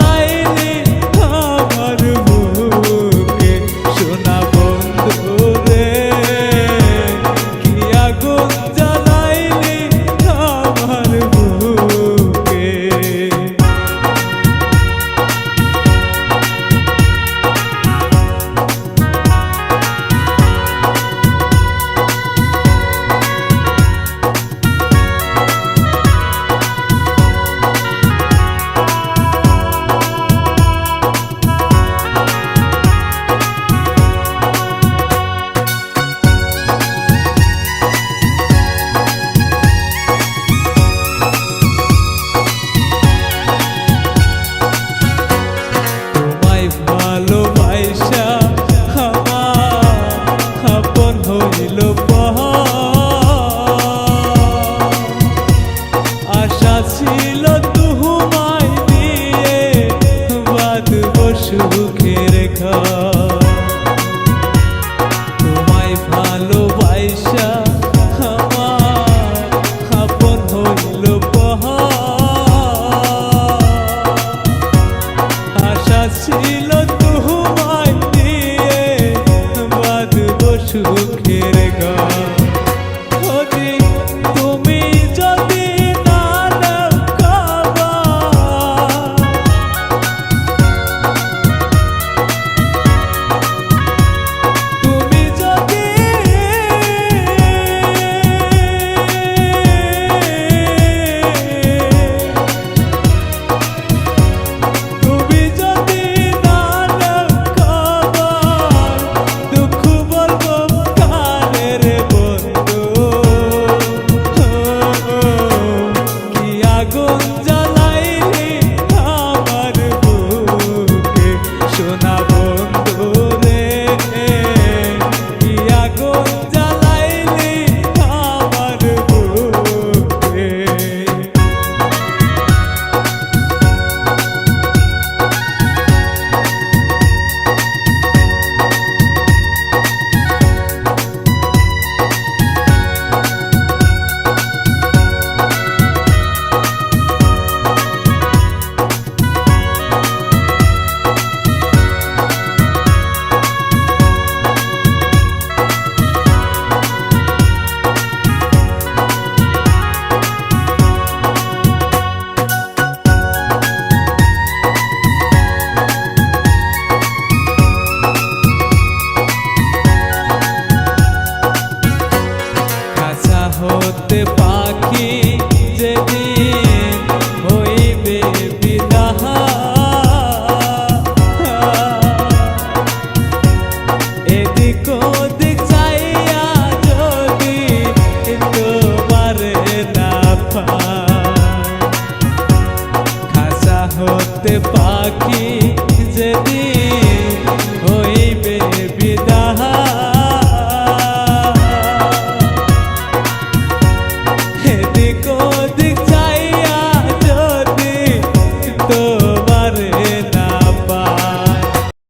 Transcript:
লাইনে লেখা তোমায় ভালোবাসা আমার আপন হইল আশা ছিল